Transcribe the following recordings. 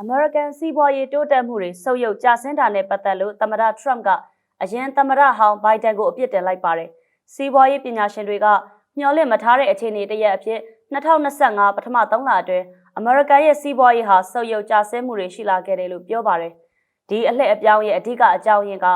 အမေရိကန်စီးပွားရေးတိုးတက်မှုတွေဆုပ်ယုပ်ကျဆင်းတာနဲ့ပတ်သက်လို့သမ္မတထရမ့်ကအရင်သမ္မတဟောင်းဘိုင်ဒန်ကိုအပြစ်တင်လိုက်ပါတယ်။စီးပွားရေးပညာရှင်တွေကမျှော်လင့်မထားတဲ့အခြေအနေတစ်ရက်အဖြစ်2025ပထမ3လအတွင်းအမေရိကန်ရဲ့စီးပွားရေးဟာဆုပ်ယုပ်ကျဆင်းမှုတွေရှိလာခဲ့တယ်လို့ပြောပါတယ်။ဒီအလှည့်အပြောင်းရဲ့အဓိကအကြောင်းရင်းက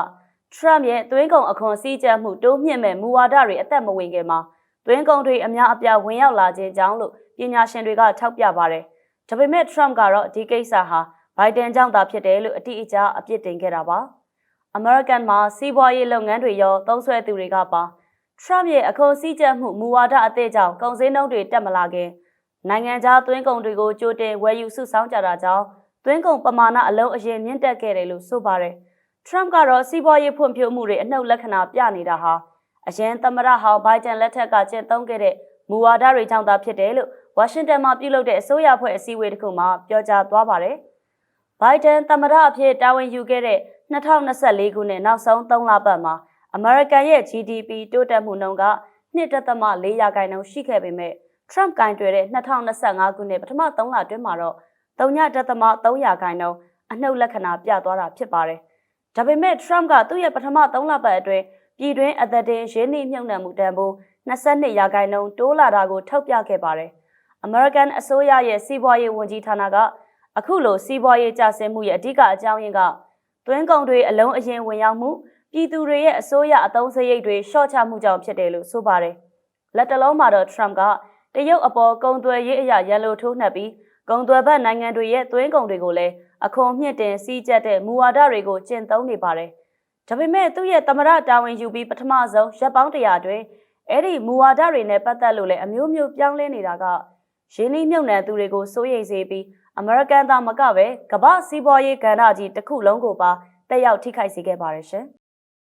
ထရမ့်ရဲ့သွင်းကုန်အခွန်စည်းကြပ်မှုတိုးမြင့်မဲ့မူဝါဒတွေအသက်မဝင်ခင်မှာသွင်းကုန်တွေအများအပြားဝင်ရောက်လာခြင်းကြောင့်လို့ပညာရှင်တွေကထောက်ပြပါတယ်။ ဒါပေမဲ့ Trump ကတော့ဒီကိစ္စဟာဘိုင်ဒန်ကြောင့်သာဖြစ်တယ်လို့အတိအကျအပြစ်တင်ခဲ့တာပါ။ American မှာစီးပွားရေးလုပ်ငန်းတွေရောသုံးစွဲသူတွေကပါ Trump ရဲ့အခွန်စည်းကြပ်မှုမူဝါဒအသစ်ကြောင့်ကုန်စည်နှုန်းတွေတက်မလာခင်နိုင်ငံခြားသွင်းကုန်တွေကိုကြိုတင်ဝယ်ယူစုဆောင်းကြတာကြောင့်သွင်းကုန်ပမာဏအလုံးအရင်မြင့်တက်ခဲ့တယ်လို့ဆိုပါတယ်။ Trump ကတော့စီးပွားရေးဖွံ့ဖြိုးမှုတွေအနှုတ်လက္ခဏာပြနေတာဟာအရင်သမ္မတဟောင်းဘိုင်ဒန်လက်ထက်ကကျင့်သုံးခဲ့တဲ့မူဝါဒတွေကြောင့်သာဖြစ်တယ်လို့ ဝါရှင်တန်မှာပြုလုပ်တဲ့အစိုးရဖွဲ့အစည်းအဝေးတစ်ခုမှာပြောကြားသွားပါတယ်။ဘိုင်ဒန်သမ္မတအဖြစ်တာဝန်ယူခဲ့တဲ့2024ခုနှစ်နောက်ဆုံး3လပတ်မှာအမေရိကန်ရဲ့ GDP တိုးတက်မှုနှုန်းက1.4ရာခိုင်နှုန်းရှိခဲ့ပေမဲ့ Trump ကင်တွယ်တဲ့2025ခုနှစ်ပထမ3လအတွင်းမှာတော့3.3ရာခိုင်နှုန်းအနှုတ်လက္ခဏာပြသွားတာဖြစ်ပါတယ်။ဒါပေမဲ့ Trump ကသူ့ရဲ့ပထမ3လပတ်အတွင်းပြည်တွင်းအသက်တင်ရင်းနှီးမြှုပ်နှံမှုတန်ဖိုး22ရာခိုင်နှုန်းတိုးလာတာကိုထောက်ပြခဲ့ပါတယ်။ American အစိုးရရဲ့စီးပွားရေးဝန်ကြီးဌာနကအခုလိုစီးပွားရေးကျဆင်းမှုရဲ့အဓိကအကြောင်းရင်းကသွင်းကုန်တွေအလုံးအရင်ဝင်ရောက်မှုပြည်သူတွေရဲ့အစိုးရအသုံးစရိတ်တွေရှော့ချမှုကြောင့်ဖြစ်တယ်လို့ဆိုပါတယ်။လက်တလုံးမှာတော့ Trump ကတရုတ်အပေါ်ကုန်သွယ်ရေးအရာရန်လိုထိုးနှက်ပြီးကုန်သွယ်ဘက်နိုင်ငံတွေရဲ့သွင်းကုန်တွေကိုလည်းအခွန်မြင့်တင်စီးကျက်တဲ့မူဝါဒတွေကိုကျင့်သုံးနေပါတယ်။ဒါပေမဲ့သူ့ရဲ့သမရတာဝန်ယူပြီးပထမဆုံးရပ်ပေါင်းတရာအတွင်းအဲ့ဒီမူဝါဒတွေနဲ့ပတ်သက်လို့လည်းအမျိုးမျိုးပြောင်းလဲနေတာက ရင်းနှီးမြှုပ်နှံသူတွေကိုစိုးရိမ်စေပြီးအမေရိကန်သားမကပဲကမ္ဘာစီးပွားရေးကဏ္ဍကြီးတစ်ခုလုံးကိုပါတက်ရောက်ထိခိုက်စေခဲ့ပါတယ်ရှင်။